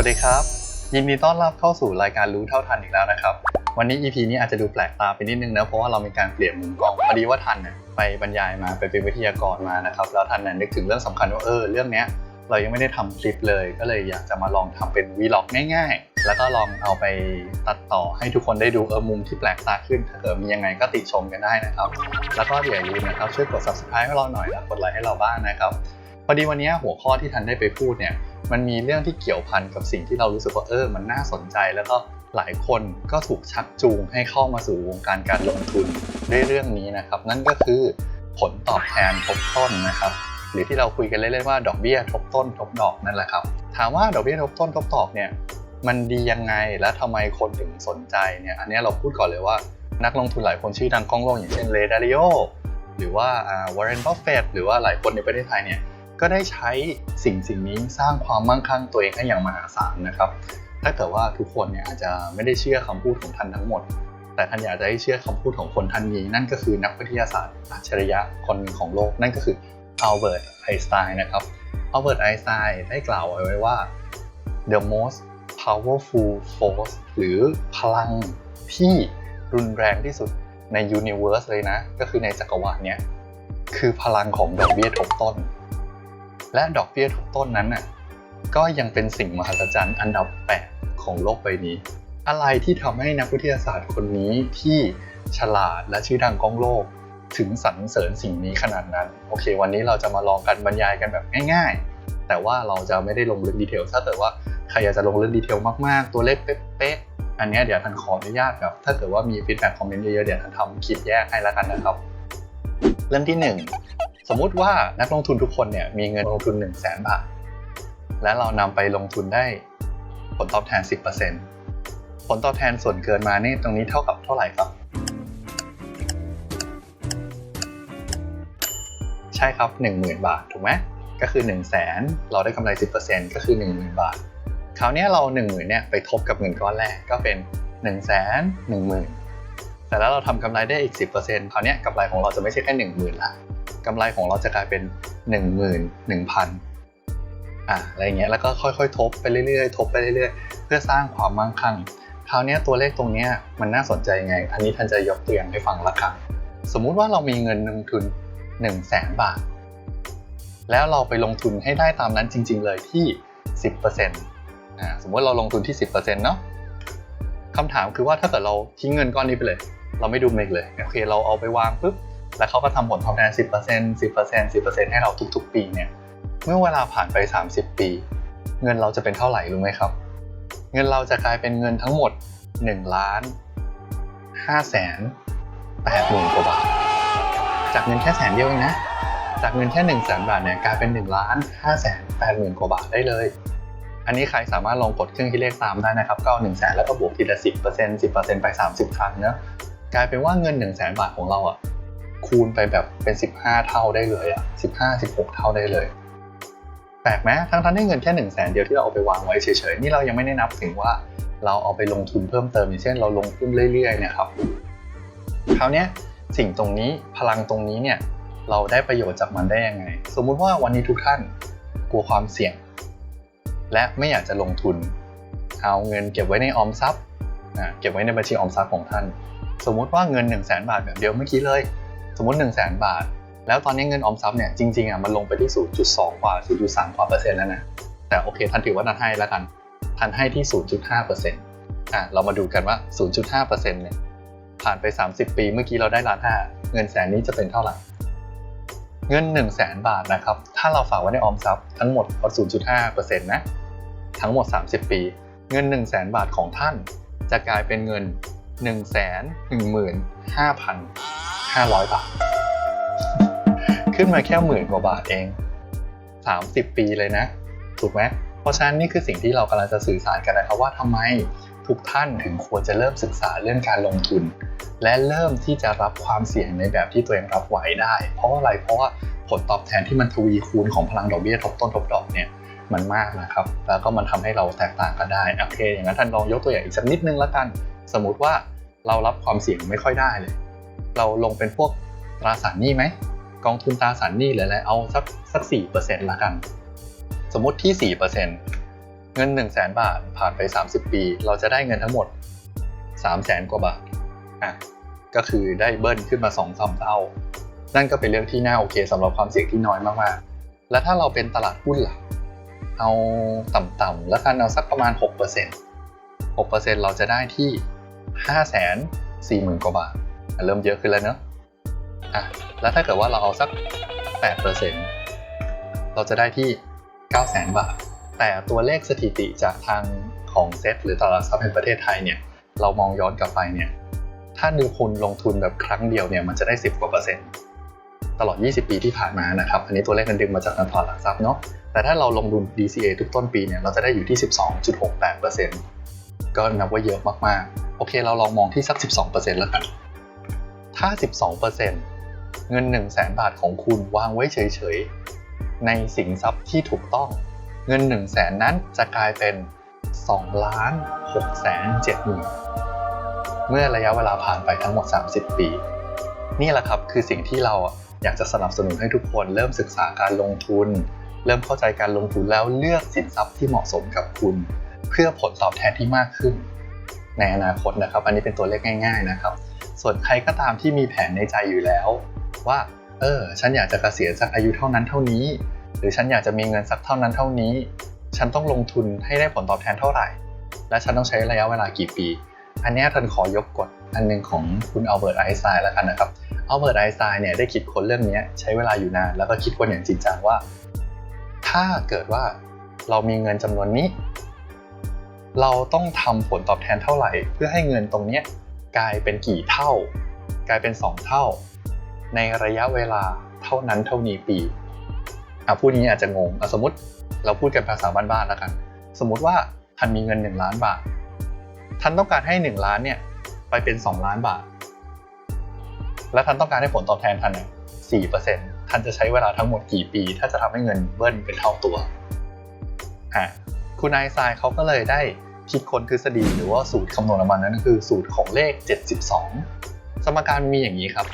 วัสดีครับ ยินดีต้อนรับเข้าสู่รายการรู้เท่าทันอีกแล้วนะครับ วันนี้ EP นี้อาจจะดูแปลกตาไปนิดนึงนะเพราะว่าเรามีการเปลี่ยนมุมกล้องพอดีว่าทันเนี่ยไปบรรยายมาไปเป็นวิทยากรมานะครับแล้วทันเนี่ยนึกถึงเรื่องสำคัญว่าเออเรื่องเนี้ยเรายังไม่ได้ทำคลิปเลย ก็เลยอยากจะมาลองทำเป็นวีล็อกง่าย ๆ แล้วก็ลองเอาไปตัดต่อให้ทุกคนได้ดูเออมุมที่แปลกตาขึ้น ถ้าเกิดมียังไงก็ติชมกันได้นะครับ แล้วก็อย่าลืมนะครับช่วยกด subscribe ให้เราหน่อยและกดไลค์ให้เราบ้างนะครับ พอดีวันนี้หัวข้อที่ทันได้ไปพูดเนี่ยมันมีเรื่องที่เกี่ยวพันกับสิ่งที่เรารู้สึกว่าเออมันน่าสนใจแล้วก็หลายคนก็ถูกชักจูงให้เข้ามาสู่วงการการลงทุนด้วยเรื่องนี้นะครับ นั่นก็คือผลตอบแทนทบต้นนะครับ หรือที่เราคุยกันเล่นๆว่าดอกเบี้ยทบต้นทบดอกนั่นแหละครับ ถามว่าดอกเบี้ยทบต้นทบดอกเนี่ยมันดียังไงและทำไมคนถึงสนใจเนี่ยอันนี้เราพูดก่อนเลยว่านักลงทุนหลายคนชื่อดังกล้องโลกอย่างเช่นเรดาริโอหรือว่าวอร์เรนบัฟเฟตหรือว่าหลายคนในประเทศไทยเนี่ย ก็ได้ใช้สิ่งสิ่งนี้สร้างความมั่งคั่งตัวเองให้อย่างมหาศาลนะครับ ถ้าเกิดว่าทุกคนเนี่ยอาจจะไม่ได้เชื่อคำพูดของท่านทั้งหมด แต่ท่านอยากจะให้เชื่อคำพูดของคนท่านนี้ นั่นก็คือนักวิทยาศาสตร์อัจฉริยะคนหนึ่งของโลก นั่นก็คืออัลเบิร์ตไอน์สไตน์นะครับอัลเบิร์ตไอน์สไตน์ได้กล่าวเอาไว้ว่า the most powerful force หรือพลังที่รุนแรงที่สุดใน universe เลยนะ ก็คือในจักรวาลเนี่ยคือพลังของดอกเบี้ยทบต้น และดอกเบี้ยทบต้นนั้นน่ะก็ยังเป็นสิ่งมหัศจรรย์อันดับ8ของโลกใบนี้ อะไรที่ทำให้นักวิทยาศาสตร์คนนี้ที่ฉลาดและชื่อดังก้องโลก ถึงสรรเสริญสิ่งนี้ขนาดนั้น โอเค วันนี้เราจะมาลองกันบรรยายกันแบบง่ายๆ แต่ว่าเราจะไม่ได้ลงลึกดีเทลถ้าเกิดว่าใครอยากจะลงลึกดีเทลมากๆ ตัวเลขเป๊ะๆ อันนี้เดี๋ยวทันขออนุญาตแบบถ้าเกิดว่ามีฟีดแบ็กคอมเมนต์เยอะๆ เดี๋ยวทันทำคลิปแยกให้แล้วกันนะครับ เรื่องที่หนึ่ง สมมุติว่านักลงทุนทุกคนเนี่ยมีเงินลงทุน 1 0 0 0 0แบาท และเรานำไปลงทุนได้ผลตอบแทน 10%ผลตอบแทนส่วนเกินมานี่ตรงนี้เท่ากับเท่าไหร่ครับ ใช่ครับ 10,000 บาท ถูกไหมก็คือ 1 0 0 0 0แสนเราได้กำไร 10%ก็คือ 10,000 บาท คราวนี้เรา 10,000เนี่ยไปทบกับเงินก้อนแรกก็เป็น 1 0 0 0 0 0 10,000แต่แล้วเราทำกำไรได้อีก 10%คราวนี้กำไรของเราจะไม่ใช่แค่ 10,000ละ กำไรของเราจะกลายเป็น 11,000อะอะไรเงี้ยแล้วก็ค่อยๆ ทบไปเรื่อยๆ ทบไปเรื่อยๆ เพื่อสร้างความมั่งคั่งคราวนี้ตัวเลขตรงนี้มันน่าสนใจยังไง อันนี้ท่านจะยกตัวอย่างให้ฟังละครับสมมุติว่าเรามีเงินลงทุน1 0 0 0 0แสนบาท แล้วเราไปลงทุนให้ได้ตามนั้นจริง ๆ เลยที่ 10%อ่าสมมติเราลงทุนที่ 10%เนาะคำถามคือว่าถ้าเกิดเราทิ้งเงินก้อนนี้ไปเลย เราไม่ดูเมกเลย โอเค เราเอาไปวางปุ๊บ แล้วเขาก็ทำผลตอบแทน 10% 10% 10%ให้เราทุกๆ ปีเนี่ยเมื่อเวลาผ่านไป 30 ปี เงินเราจะเป็นเท่าไหร่รู้ไหมครับ เงินเราจะกลายเป็นเงินทั้งหมด1ล้าน5แสน8หมื่นกว่าบาท จากเงินแค่แสนเดียวเองนะ จากเงินแค่1นึ่งแสนบาทเนี่ยกลายเป็น1ล้าน5แสน8หมื่นกว่าบาทได้เลย อันนี้ใครสามารถลองกดเครื่องคิดเลขตามได้นะครับก็1นึ่งแสนแล้วก็บวกทีละ10% 10%ไป 30 ครั้งเนาะกลายเป็นว่าเงิน1นึ่งแสนบาทของเราอะ คูณไปแบบเป็น 15 เท่าได้เลยอะ15 16 เท่าได้เลยแปลกไหมทั้งทั้งที่เงินแค่1นึ่งแสนเดียวที่เราเอาไปวางไว้เฉยๆนี่เรายังไม่ได้นับถึงว่าเราเอาไปลงทุนเพิ่มเติมอย่างเช่นเราลงทุนเรื่อยๆเนี่ยครับคราวนี้สิ่งตรงนี้พลังตรงนี้เนี่ยเราได้ประโยชน์จากมันได้ยังไง สมมุติว่าวันนี้ทุกท่านกลัวความเสี่ยง และไม่อยากจะลงทุน เอาเงินเก็บไว้ในออมทรัพย์เก็บไว้ในบัญชีออมทรัพย์ของท่าน สมมุติว่าเงิน 1 0 0 0 0แบาทแบบเดียวเมื่อกี้เลย สมมติ1 0 0 0 0แบาท แล้วตอนนี้เงินออมทรัพย์เนี่ยจริงๆอะมันลงไปที่ 0.2 กว่า 0.3 กว่าเปอร์เซ็นต์แล้วนะแต่โอเคท่านถือว่าท่านให้แล้วกันท่านให้ที่ 0.5เปอร์เซ็นต์อะเรามาดูกันว่า 0.5เปอร์เซ็นต์เนี่ยผ่านไป 30 ปีเมื่อกี้เราได้ล้านห้าเงินแสนนี้จะเป็นเท่าไหร่เงิน 1 0 0 0 0แบาทนะครับ ถ้าเราฝากไว้ในออมทรัพย์ทั้งหมดเอา0.5เปอร์เซ็นต์นะ ทั้งหมด 30 ปี เงิน 1 0 0 0 0แบาทของท่าน จะกลายเป็นเงิน 1 1 5 500 บาท ขึ้นมาแค่หมื่นกว่าบาทเอง 30 ปีเลยนะ ถูกไหมเพราะฉะนั้นนี่คือสิ่งที่เรากำลังจะสื่อสารกันนะครับว่าทำไมทุกท่านถึงควรจะเริ่มศึกษาเรื่องการลงทุน และเริ่มที่จะรับความเสี่ยงในแบบที่ตัวเองรับไหวได้ เพราะอะไรเพราะว่าผลตอบแทนที่มันทวีคูณของพลังดอกเบี้ยทบต้นทบดอกเนี่ยมันมากนะครับ แล้วก็มันทำให้เราแตกต่างกันได้ โอเค อย่างนั้นท่านลองยกตัวอย่างอีกสักนิดนึงแล้วกัน สมมุติว่าเรารับความเสี่ยงไม่ค่อยได้เลย เราลงเป็นพวกตราสารหนี้ไหมกองทุนตราสารหนี้หรืออะไรเอาสักสักสี่เปอร์เซ็นต์ละกัน สมมติที่สี่เปอร์เซ็นต์เงิน1 0 0 0 0แสนบาทผ่านไป30ปี เราจะได้เงินทั้งหมด3 0 0แสนกว่าบาทอะก็คือได้เบิ้ลขึ้นมา2องสามเท่า นั่นก็เป็นเรื่องที่น่าโอเคสำหรับความเสี่ยงที่น้อยมากๆ แล้วถ้าเราเป็นตลาดหุ้นล่ะเอาต่ำๆแล้วกันเอาสักประมาณ 6% 6%เราจะได้ที่ 5 4 0 0 0 0 กว่าบาท เริ่มเยอะขึ้นแล้วเนอะอะแล้วถ้าเกิดว่าเราเอาสัก 8%เราจะได้ที่ 9 0 0 0 0 0 บาท แต่ตัวเลขสถิติจากทางของเซตหรือตลาดทรัพย์แห่งประเทศไทยเนี่ยเรามองย้อนกลับไปเนี่ยถ้าดูคุณลงทุนแบบครั้งเดียวเนี่ยมันจะได้ 10 กว่าเปอร์เซ็นต์ตลอด 20 ปีที่ผ่านมานะครับ อันนี้ตัวเลขมันดึงมาจากทางตลาดหลักทรัพย์เนาะ แต่ถ้าเราลงทุน DCA ทุกต้นปีเนี่ยเราจะได้อยู่ที่ 12.68%ก็นับว่าเยอะมากๆ โอเคเราลองมองที่สัก 12%แล้วกัน ถ้า 12%เงิน 1 0 0 0 0แบาทของคุณวางไว้เฉยๆ ในสินทรัพย์ที่ถูกต้อง เงิน 1 0 0 0 0แนั้นจะกลายเป็น2ล้าน6แสน7หมื่นเมื่อระยะเวลาผ่านไปทั้งหมด 30 ปี นี่แหละครับคือสิ่งที่เราอยากจะสนับสนุนให้ทุกคนเริ่มศึกษาการลงทุน เริ่มเข้าใจการลงทุนแล้วเลือกสินทรัพย์ที่เหมาะสมกับคุณ เพื่อผลตอบแทนที่มากขึ้น ในอนาคตนะครับ อันนี้เป็นตัวเลขง่าย ๆนะครับ ส่วนใครก็ตามที่มีแผนในใจอยู่แล้ว ว่า เออ ฉันอยากจะเกษียณสักอายุเท่านั้นเท่านี้ หรือฉันอยากจะมีเงินสักเท่านั้นเท่านี้ ฉันต้องลงทุนให้ได้ผลตอบแทนเท่าไหร่ และฉันต้องใช้ระยะเวลากี่ปี อันนี้ท่านขอยกกฎอันหนึ่งของคุณอัลเบิร์ตไอน์สไตน์แล้วกันนะครับอัลเบิร์ตไอน์สไตน์เนี่ยได้คิดค้นเรื่องนี้ใช้เวลาอยู่นานแล้วก็คิดค้นอย่างจริงจังว่า ถ้าเกิดว่าเรามีเงินจำนวนนี้ เราต้องทำผลตอบแทนเท่าไหร่ เพื่อให้เงินตรงเนี้ย กลายเป็นกี่เท่า กลายเป็น 2 เท่า ในระยะเวลาเท่านั้นเท่านี้ปีอะพูดนี้อาจจะงงอะสมมติเราพูดกันภาษาบ้านๆแล้วกัน สมมติว่าท่านมีเงิน 1 ล้านบาทท่านต้องการให้ 1 ล้านเนี่ยไปเป็น 2 ล้านบาท และท่านต้องการให้ผลตอบแทนท่านเนี่ยสี่เปอร์เซ็นต์ท่านจะใช้เวลาทั้งหมดกี่ปี ถ้าจะทำให้เงินเบิ้ลเป็นเท่าตัวอะคุณน์สไซน์เขาก็เลยได้ คิดค้นทฤษฎีหรือว่าสูตรคำนวณออกมานั่นคือสูตรของเลข 72 สมการมีอย่างนี้ครับ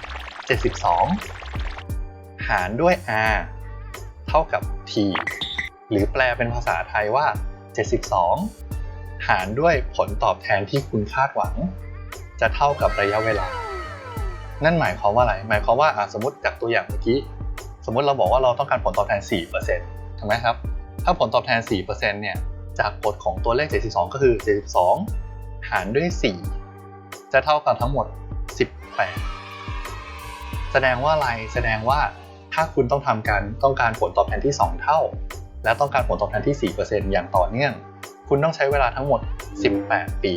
72 หารด้วย r เท่ากับ t หรือแปลเป็นภาษาไทยว่า 72 หารด้วยผลตอบแทนที่คุณคาดหวัง จะเท่ากับระยะเวลา นั่นหมายความว่าอะไร หมายความว่าสมมติจากตัวอย่างเมื่อกี้ สมมติเราบอกว่าเราต้องการผลตอบแทน 4%ถูกไหมครับ ถ้าผลตอบแทน 4%เนี่ย จากกฎของตัวเลข 72 ก็คือ 72 หารด้วย 4 จะเท่ากับทั้งหมด 18 แสดงว่าอะไร แสดงว่าถ้าคุณต้องทำการต้องการผลตอบแทนที่ 2 เท่า และต้องการผลตอบแทนที่ 4%อย่างต่อเนื่อง คุณต้องใช้เวลาทั้งหมด 18 ปี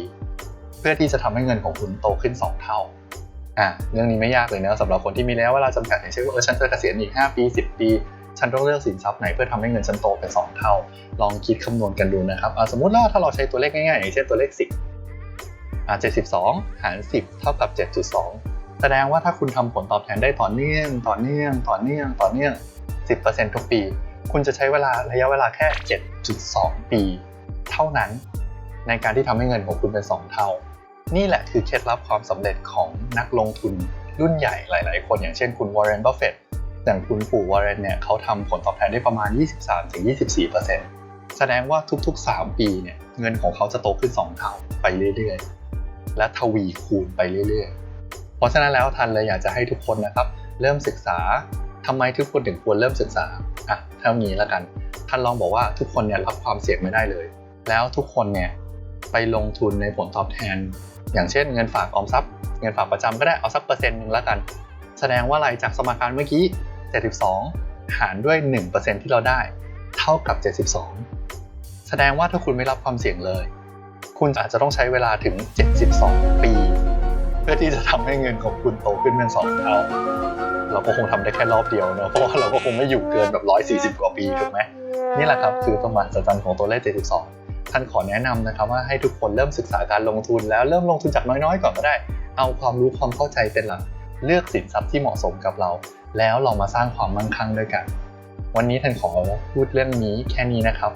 เพื่อที่จะทำให้เงินของคุณโตขึ้น 2 เท่าอะเรื่องนี้ไม่ยากเลยนะสำหรับคนที่มีแล้วเวลาจำกัดอย่างเช่นว่าเออฉันจะเกษียณอีก 5 ปี 10 ปี ฉันต้องเลือกสินทรัพย์ไหนเพื่อทำให้เงินฉันโตเป็น 2 เท่า ลองคิดคำนวณกันดูนะครับสมมติว่าถ้าเราใช้ตัวเลขง่ายๆอย่างเช่นตัวเลข 10อะ72 หาร 10 เท่ากับ 7.2 แสดงว่าถ้าคุณทำผลตอบแทนได้ต่อเนื่องต่อเนื่องต่อเนื่องต่อเนื่อง 10%ทุกปี คุณจะใช้เวลาระยะเวลาแค่ 7.2 ปี เท่านั้น ในการที่ทำให้เงินของคุณเป็น 2 เท่า นี่แหละคือเคล็ดลับความสำเร็จของนักลงทุนรุ่นใหญ่หลาย ๆ คนอย่างเช่นคุณวอร์เรน บัฟเฟตต อย่างคุณปู่วอร์เรนเนี่ยเขาทำผลตอบแทนได้ประมาณ 23-24%แสดงว่าทุกๆ 3 ปีเนี่ยเงินของเขาจะโตขึ้น 2 เท่าไปเรื่อยๆ และทวีคูณไปเรื่อยๆ เพราะฉะนั้นแล้วทันเลยอยากจะให้ทุกคนนะครับ เริ่มศึกษาทำไมทุกคนถึงควรเริ่มศึกษาอะเท่านี้แล้วกันท่านลองบอกว่าทุกคนเนี่ยรับความเสี่ยงไม่ได้เลย แล้วทุกคนเนี่ยไปลงทุนในผลตอบแทน อย่างเช่นเงินฝากออมทรัพย์ เงินฝากประจำก็ได้เอาสักเปอร์เซ็นต์หนึ่งแล้วกัน แสดงว่าอะไรจากสมการเมื่อกี้ 72 หารด้วย 1%ที่เราได้ เท่ากับ 72 แสดงว่าถ้าคุณไม่รับความเสี่ยงเลย คุณอาจจะต้องใช้เวลาถึง 72 ปี เพื่อที่จะทำให้เงินของคุณโตขึ้นเป็น2เท่าเราก็คงทำได้แค่รอบเดียวเนอะเพราะว่าเราก็คงไม่อยู่เกินแบบ 140 กว่าปีถูกไหมนี่แหละครับคือประมาณสัจจันของตัวเลข 72 ท่านขอแนะนำนะครับว่าให้ทุกคนเริ่มศึกษาการลงทุน แล้วเริ่มลงทุนจากน้อยๆก่อนก็ได้ เอาความรู้ความเข้าใจเป็นหลัก เลือกสินทรัพย์ที่เหมาะสมกับเรา แล้วเรามาสร้างความมั่งคั่งด้วยกัน วันนี้ท่านขอพูดเรื่องนี้แค่นี้นะครับ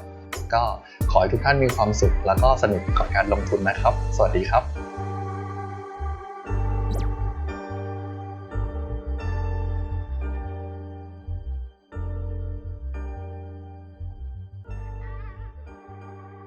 ก็ขอให้ทุกท่านมีความสุขแล้วก็สนุกกับการลงทุนนะครับ สวัสดีครับ